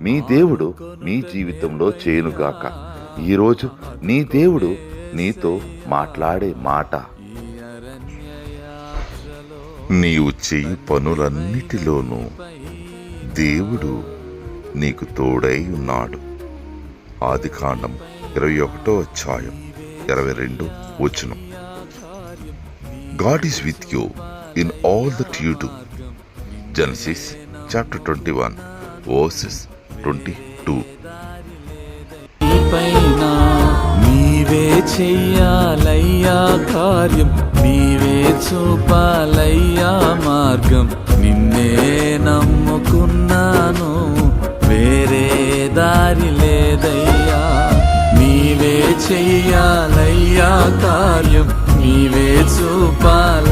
మీ దేవుడు మీ జీవితంలో చేయనుగాక. ఈరోజు నీ దేవుడు నీతో మాట్లాడే మాట. నీవు చెయ్యి పనులన్నిటిలోనూ దేవుడు నీకు తోడై ఉన్నాడు. ఆది కాండం ఇరవై ఒకటో అధ్యాయం ఇరవై రెండు వచనం. God is with you in all that you do Genesis chapter twenty one verses twenty two. నీవే చెయ్యాలయ్యా కార్యం నీవే చూపాలయ్యా మార్గం. నిన్నే నమ్ముకున్నాను వేరే దారి లేదయ్యా. నీవే చెయ్యాలయ్యా కార్యం నీవే చూపాల